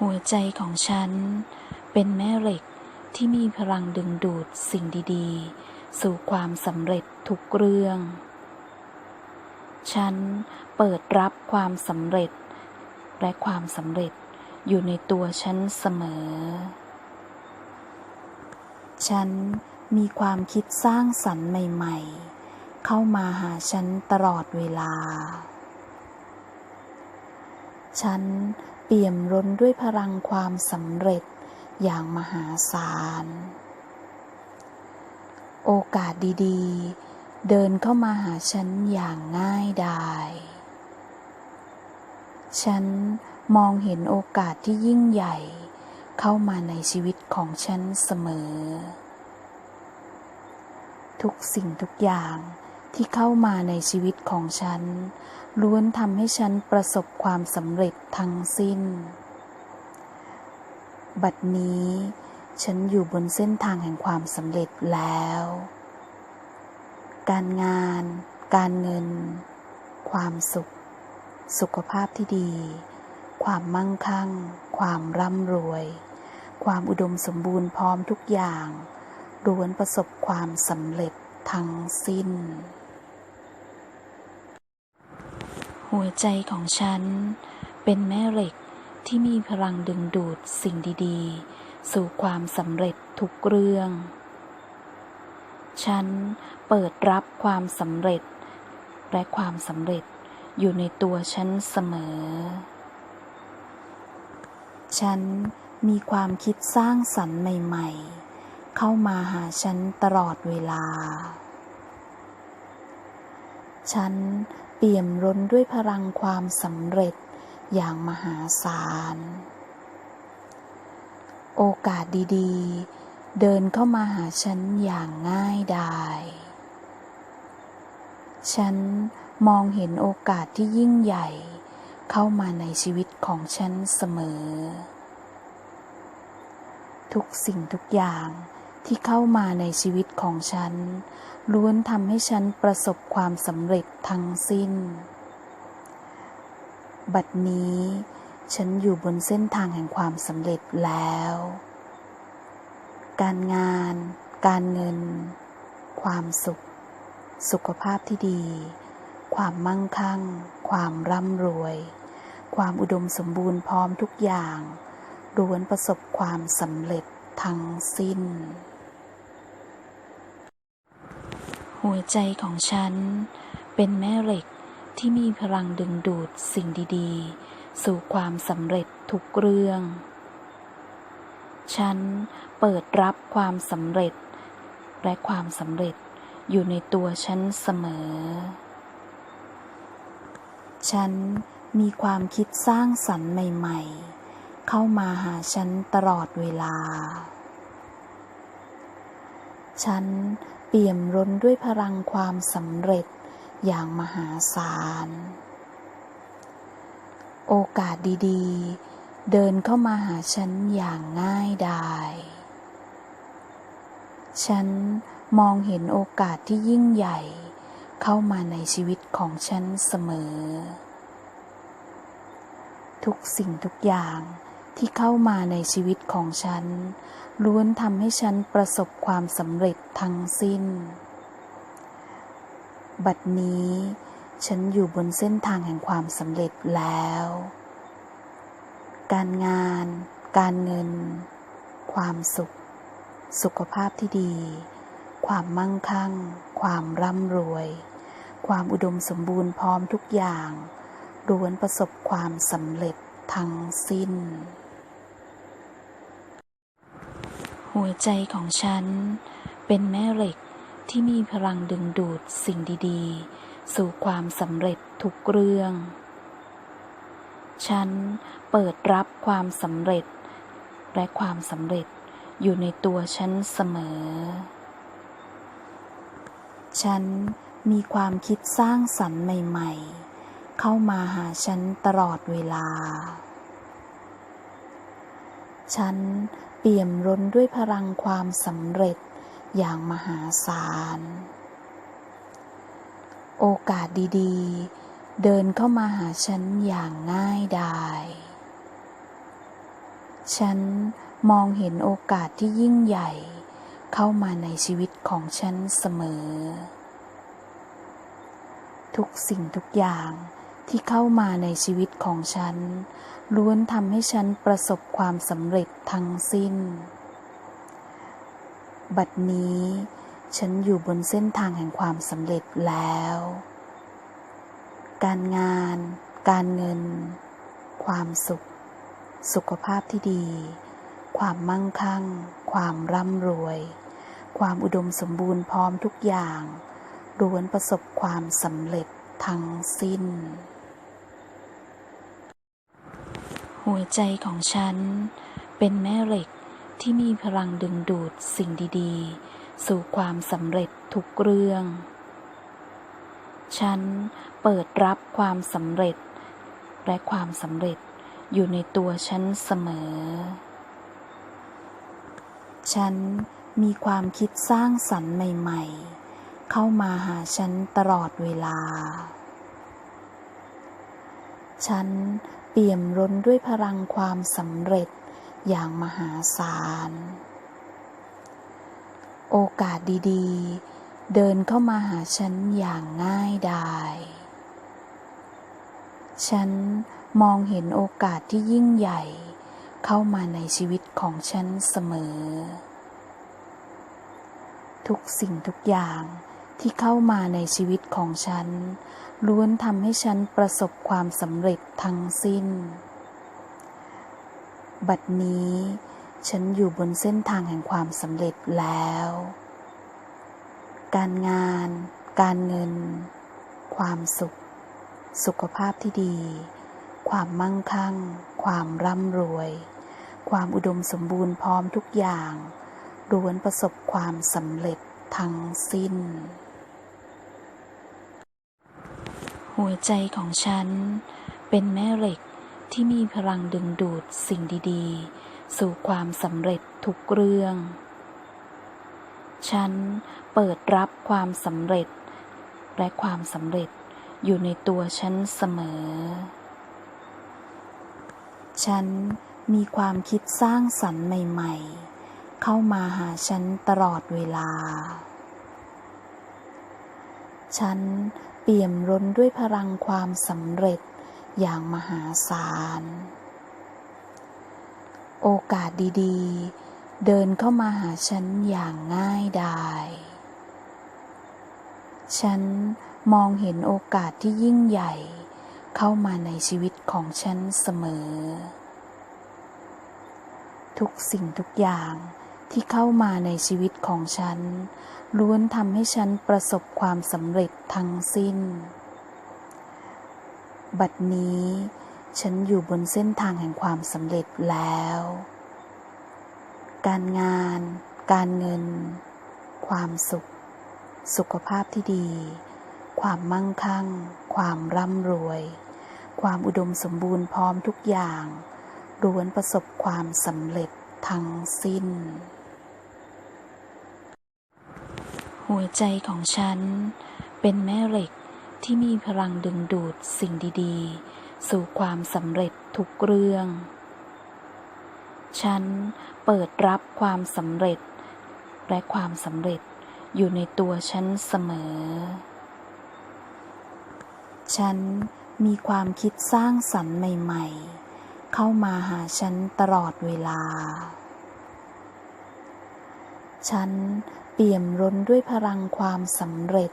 หัวใจของฉัน เป็นแม่เหล็กที่มีพลังดึงดูดสิ่งดีๆ สู่ความสำเร็จทุกเรื่อง ฉันเปิดรับความสำเร็จ และความสำเร็จอยู่ในตัวฉันเสมอ ฉันมีความคิดสร้างสรรค์ใหม่ ๆ เข้ามาหาฉันตลอดเวลา ฉัน เปี่ยมล้นด้วยพลังความสำเร็จอย่างมหาศาล โอกาสดีๆ เดินเข้ามาหาฉันอย่างง่ายดายฉันมองเห็นโอกาสที่ยิ่งใหญ่ เข้ามาในชีวิตของฉันเสมอ ทุกสิ่งทุกอย่าง ที่เข้ามาในชีวิตของฉัน ล้วนทำให้ฉันประสบความสำเร็จทั้งสิ้น บัดนี้ ฉันอยู่บนเส้นทางแห่งความสำเร็จแล้ว การงาน การเงิน ความสุข สุขภาพที่ดี ความมั่งคั่ง ความร่ำรวย ความอุดมสมบูรณ์พร้อมทุกอย่างล้วนประสบความสำเร็จทั้งสิ้น หัวใจของฉัน เป็นแม่เหล็กที่มีพลังดึงดูดสิ่งดีๆ สู่ความสำเร็จทุกเรื่อง ฉันเปิดรับความสำเร็จ และความสำเร็จอยู่ในตัวฉันเสมอ ฉันมีความคิดสร้างสรรค์ใหม่ ๆ เข้ามาหาฉันตลอดเวลา ฉัน ปี่ยมล้นด้วยพลังความสำเร็จอย่างมหาศาล โอกาสดีๆ เดินเข้ามาหาฉันอย่างง่ายดายฉันมองเห็นโอกาสที่ยิ่งใหญ่ เข้ามาในชีวิตของฉันเสมอ ทุกสิ่งทุกอย่าง ที่เข้ามาในชีวิตของฉัน ล้วนทำให้ฉันประสบความสำเร็จทั้งสิ้น บัดนี้ ฉันอยู่บนเส้นทางแห่งความสำเร็จแล้ว การงาน การเงิน ความสุข สุขภาพที่ดี ความมั่งคั่ง ความร่ำรวย ความอุดมสมบูรณ์พร้อมทุกอย่างล้วนประสบความสำเร็จทั้งสิ้น หัวใจของฉัน เป็นแม่เหล็กที่มีพลังดึงดูดสิ่งดีๆ สู่ความสำเร็จทุกเรื่อง ฉันเปิดรับความสำเร็จ และความสำเร็จอยู่ในตัวฉันเสมอ ฉันมีความคิดสร้างสรรค์ใหม่ ๆ เข้ามาหาฉันตลอดเวลา ฉัน ปี่ยมล้นด้วยพลังความสำเร็จอย่างมหาศาล โอกาสดีๆ เดินเข้ามาหาฉันอย่างง่ายดายฉันมองเห็นโอกาสที่ยิ่งใหญ่ เข้ามาในชีวิตของฉันเสมอ ทุกสิ่งทุกอย่าง ที่เข้ามาในชีวิตของฉัน ล้วนทำให้ฉันประสบความสำเร็จทั้งสิ้น บัดนี้ ฉันอยู่บนเส้นทางแห่งความสำเร็จแล้ว การงาน การเงิน ความสุข สุขภาพที่ดี ความมั่งคั่ง ความร่ำรวย ความอุดมสมบูรณ์พร้อมทุกอย่างล้วนประสบความสำเร็จทั้งสิ้น หัวใจของฉัน เป็นแม่เหล็กที่มีพลังดึงดูดสิ่งดีๆ สู่ความสำเร็จทุกเรื่อง ฉันเปิดรับความสำเร็จ และความสำเร็จอยู่ในตัวฉันเสมอ ฉันมีความคิดสร้างสรรค์ใหม่ ๆ เข้ามาหาฉันตลอดเวลา ฉันเปี่ยมล้นด้วยพลังความสำเร็จอย่างมหาศาล โอกาสดีๆ เดินเข้ามาหาฉันอย่างง่ายดาย ฉันมองเห็นโอกาสที่ยิ่งใหญ่เข้ามาในชีวิตของฉันเสมอ ทุกสิ่งทุกอย่าง ที่เข้ามาในชีวิตของฉัน ล้วนทำให้ฉันประสบความสำเร็จทั้งสิ้น บัดนี้ ฉันอยู่บนเส้นทางแห่งความสำเร็จแล้ว การงาน การเงิน ความสุข สุขภาพที่ดี ความมั่งคั่ง ความร่ำรวย ความอุดมสมบูรณ์พร้อมทุกอย่างล้วนประสบความสำเร็จทั้งสิ้น หัวใจของฉัน เป็นแม่เหล็กที่มีพลังดึงดูดสิ่งดีๆ สู่ความสำเร็จทุกเรื่อง ฉันเปิดรับความสำเร็จ และความสำเร็จอยู่ในตัวฉันเสมอ ฉันมีความคิดสร้างสรรค์ใหม่ ๆ เข้ามาหาฉันตลอดเวลา ฉัน เปี่ยมล้นด้วยพลังความสำเร็จอย่างมหาศาล โอกาสดีๆ เดินเข้ามาหาฉันอย่างง่ายดายฉันมองเห็นโอกาสที่ยิ่งใหญ่ เข้ามาในชีวิตของฉันเสมอ ทุกสิ่งทุกอย่าง ที่เข้ามาในชีวิตของฉัน ล้วนทำให้ฉันประสบความสำเร็จทั้งสิ้น บัดนี้ฉันอยู่บนเส้นทางแห่งความสำเร็จแล้ว การงาน การเงิน ความสุข สุขภาพที่ดี ความมั่งคั่ง ความร่ำรวย ความอุดมสมบูรณ์พร้อมทุกอย่างล้วนประสบความสำเร็จทั้งสิ้น หัวใจของฉัน เป็นแม่เหล็กที่มีพลังดึงดูดสิ่งดีๆ สู่ความสำเร็จทุกเรื่อง ฉันเปิดรับความสำเร็จ และความสำเร็จอยู่ในตัวฉันเสมอ ฉันมีความคิดสร้างสรรค์ใหม่ๆ เข้ามาหาฉันตลอดเวลา ฉัน เปี่ยมล้นด้วยพลังความสำเร็จอย่างมหาศาล โอกาสดีๆ เดินเข้ามาหาฉันอย่างง่ายดายฉันมองเห็นโอกาสที่ยิ่งใหญ่เข้ามาในชีวิตของฉันเสมอ ทุกสิ่งทุกอย่าง ที่เข้ามาในชีวิตของฉัน ล้วนทำให้ฉันประสบความสำเร็จทั้งสิ้น บัดนี้ ฉันอยู่บนเส้นทางแห่งความสำเร็จแล้ว การงาน การเงิน ความสุข สุขภาพที่ดี ความมั่งคั่ง ความร่ำรวย ความอุดมสมบูรณ์พร้อมทุกอย่างล้วนประสบความสำเร็จทั้งสิ้น หัวใจของฉัน เป็นแม่เหล็กที่มีพลังดึงดูดสิ่งดีๆ สู่ความสำเร็จทุกเรื่อง ฉันเปิดรับความสำเร็จ และความสำเร็จอยู่ในตัวฉันเสมอ ฉันมีความคิดสร้างสรรค์ใหม่ ๆ เข้ามาหาฉันตลอดเวลา ฉัน เปี่ยมล้นด้วยพลังความสำเร็จ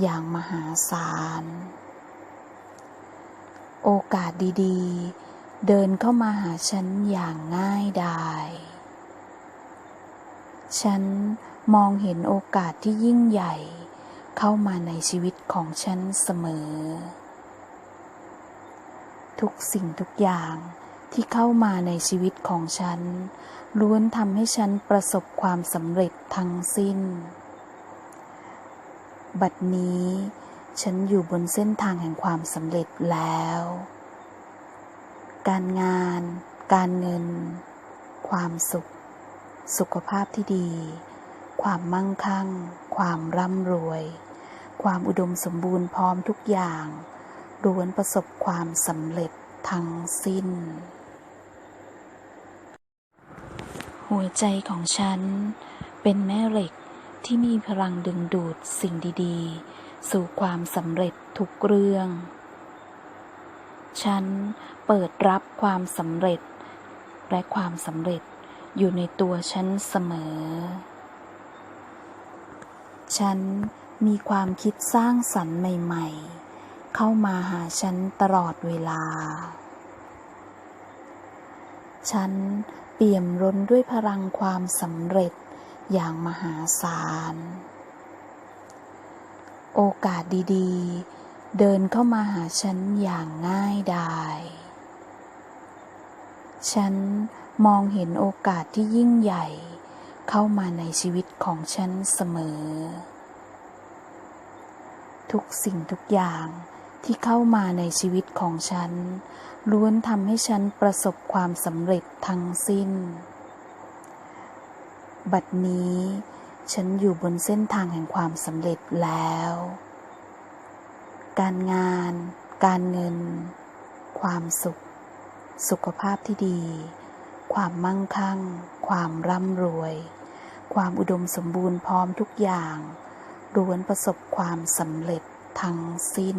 อย่างมหาศาล โอกาสดีๆ เดินเข้ามาหาฉันอย่างง่ายดายฉันมองเห็นโอกาสที่ยิ่งใหญ่ เข้ามาในชีวิตของฉันเสมอ ทุกสิ่งทุกอย่าง ที่เข้ามาในชีวิตของฉัน ล้วนทำให้ฉันประสบความสำเร็จทั้งสิ้น บัดนี้ ฉันอยู่บนเส้นทางแห่งความสำเร็จแล้ว การงาน การเงิน ความสุข สุขภาพที่ดี ความมั่งคั่ง ความร่ำรวย ความอุดมสมบูรณ์พร้อมทุกอย่างล้วนประสบความสำเร็จทั้งสิ้น หัวใจของฉัน เป็นแม่เหล็กที่มีพลังดึงดูดสิ่งดีๆ สู่ความสำเร็จทุกเรื่อง ฉันเปิดรับความสำเร็จ และความสำเร็จอยู่ในตัวฉันเสมอ ฉันมีความคิดสร้างสรรค์ใหม่ ๆ เข้ามาหาฉันตลอดเวลา ฉัน เปี่ยมล้นด้วยพลังความสำเร็จอย่างมหาศาล โอกาสดีๆ เดินเข้ามาหาฉันอย่างง่ายดายฉันมองเห็นโอกาสที่ยิ่งใหญ่ เข้ามาในชีวิตของฉันเสมอ ทุกสิ่งทุกอย่าง ที่เข้ามาในชีวิตของฉัน ล้วนทำให้ฉันประสบความสำเร็จทั้งสิ้น บัดนี้ ฉันอยู่บนเส้นทางแห่งความสำเร็จแล้ว การงาน การเงิน ความสุข สุขภาพที่ดี ความมั่งคั่ง ความร่ำรวย ความอุดมสมบูรณ์พร้อมทุกอย่างล้วนประสบความสำเร็จทั้งสิ้น